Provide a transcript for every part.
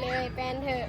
เลยแฟนเถอะ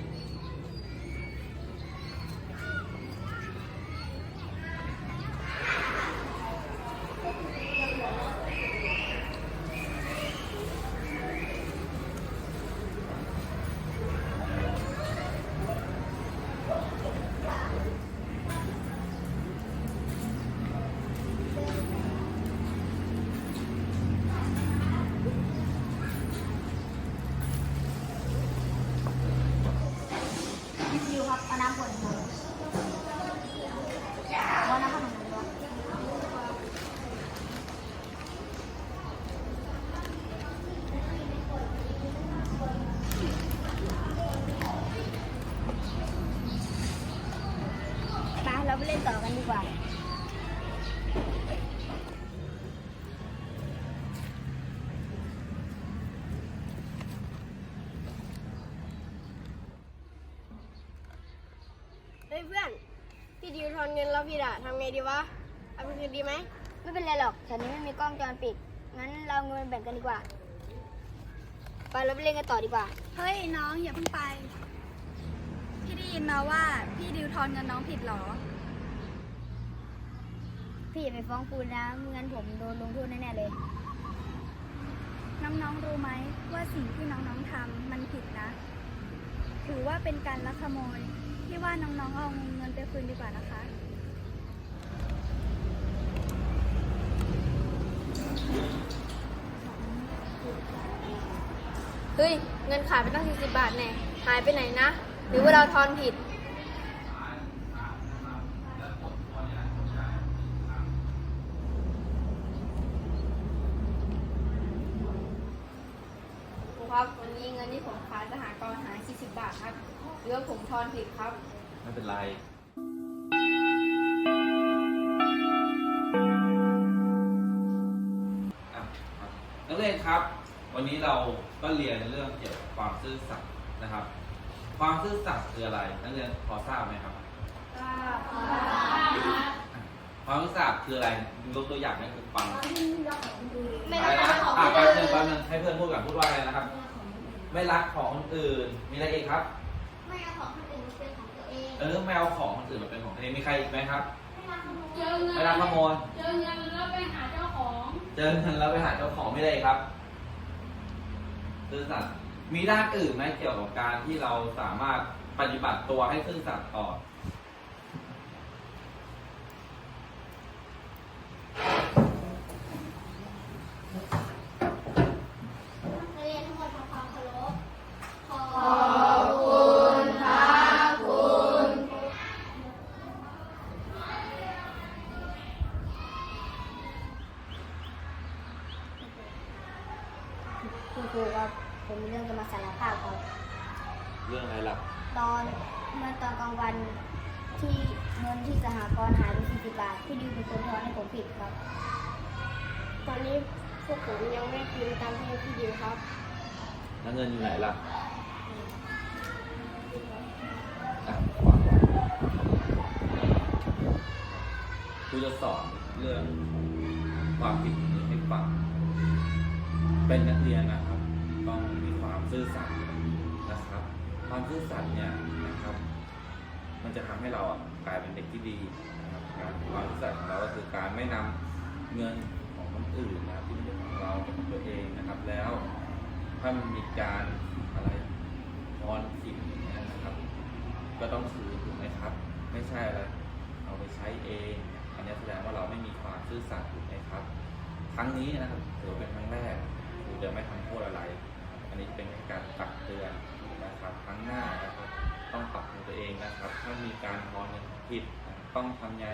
เราไปเล่นต่อกันดีกว่า เฮ้ยเพื่อน พี่ดิวทอนเงินเราพี่อะทำไงดีวะ เอาไปคืนดีไหม ไม่เป็นไรหรอกแถวนี้ไม่มีกล้องจรปิด งั้นเราเอาเงินแบ่งกันดีกว่า ไปเราไปเล่นกันต่อดีกว่า เฮ้ยน้องอย่าเพิ่งไป พี่ได้ยินมาว่าพี่ดิวทอนเงินน้องผิดเหรอ พี่อย่าไปฟ้องครูนะไม่งั้นผมโดนลงโทษแน่ๆเลย น้องๆรู้ไหมว่าสิ่งที่น้องๆทำมันผิดนะ ถือว่าเป็นการลักขโมยที่ว่าน้องๆเอาเงินไปคืนดีกว่านะคะเฮ้ยเงินขาดไปตั้ง40บาทแน่หายไปไหนนะ หรือว่าเราทอนผิด ครูครับ วันนี้เงินที่ผมขาดสหกรณ์หาย40 บาทครับหรือว่าผมทอนผิดครับ ไม่เป็นไร อะครับนักเรียนครับ วันนี้เราก็เรียนเรื่องเกี่ยวกับความซื่อสัตย์นะครับ ความซื่อสัตย์คืออะไร นักเรียนพอทราบไหมครับ ความซื่อสัตย์คืออะไรยกตัวอย่างให้ผมฟังไม่อะไรรักนะของอะคนแป๊บนึอื่งนแป๊บนึงให้เพื่อนพูดก่อนพูดว่าอะไรนะครับ ไม่รักของคนอื่น มีอะไรอีกครับ ไม่เอาของคนอื่นมาเป็นของตัวเองเออไม่เอาของคนอื่นมาเป็นของตัวเองมีใครอีกไหมครับ ไม่รักขโมยเจอเงินไม่รักขโมยเจอเงินแล้วไปหาเจ้าของเจอเงินแล้วไปหาเจ้าของไม่ได้ครับซื่อสัตย์มีด้านอื่นไหมเกี่ยวกับการที่เราสามารถปฏิบัติตัวให้ซื่อสัตย์ต่อ นักเรียนทั้งหมดทำความเคารพขอ ขอบคุณครับคุณ คุณครูครับ ผมมีเรื่องจะมาสารภาพครับเรื่องอะไรล่ะ ตอนเมื่อตอนกลางวันที่เงินที่สหกรณ์หายไป40บาทพี่ดิวเป็นคนทอนให้ผมผิดครับ ตอนนี้พวกผมยังไม่คืนตามที่พี่ดิวครับ แล้วเงินอยู่ไหนล่ะอะฟังก่อนครูจะสอนเรื่องความผิดนี้ให้ฟัง เป็นนักเรียนนะ ซื่อสัตย์นะครับ ความซื่อสัตย์เนี่ยนะครับ มันจะทำให้เราอะกลายเป็นเด็กที่ดีนะครับการความซื่อสัตย์ของเราก็คือการไม่นำเงินของคนอื่นนะครับที่ไม่ใช่ของเราเป็นของตัวเองนะครับ แล้วถ้ามันมีการอะไรทอนผิดอย่างเงี้นะครับ ก็ต้องคืนถูกไหมครับ ไม่ใช่อะไรเอาไปใช้เอง อันนี้แสดงว่าเราไม่มีความซื่อสัตย์ถูกไหมครับ ครั้งนี้นะครับถือเป็นครั้งแรกครูจะไม่ทำโทษอะไร อันนี้เป็นแค่การตักเตือนนะครับครั้งหน้านะครับต้องปรับปรุงตัวเองนะครับ ถ้ามีการทอนเงินผิดนะครับต้องทำไง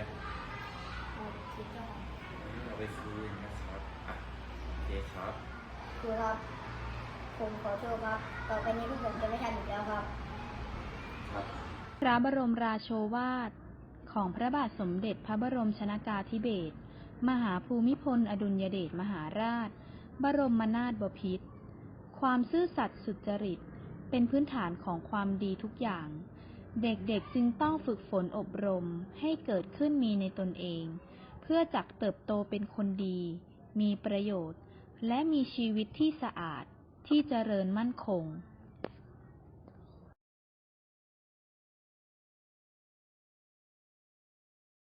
เราไปคืนนะครับอะโอเคครับครูครับผมขอโทษครับต่อไปนี้พวกผมจะไม่ทำอีกแล้วครับ ครับพระบรมราโชวาท ของพระบาทสมเด็จพระบรมชนากาธิเบศรมหาภูมิพล อดุลยเดชมหาราช บรมนาถบพิตร ความซื่อสัตย์สุจริต เป็นพื้นฐานของความดีทุกอย่าง เด็กๆจึงต้องฝึกฝนอบรมให้เกิดขึ้นมีในตนเอง เพื่อจักเติบโตเป็นคนดี มีประโยชน์ และมีชีวิตที่สะอาด ที่เจริญมั่นคง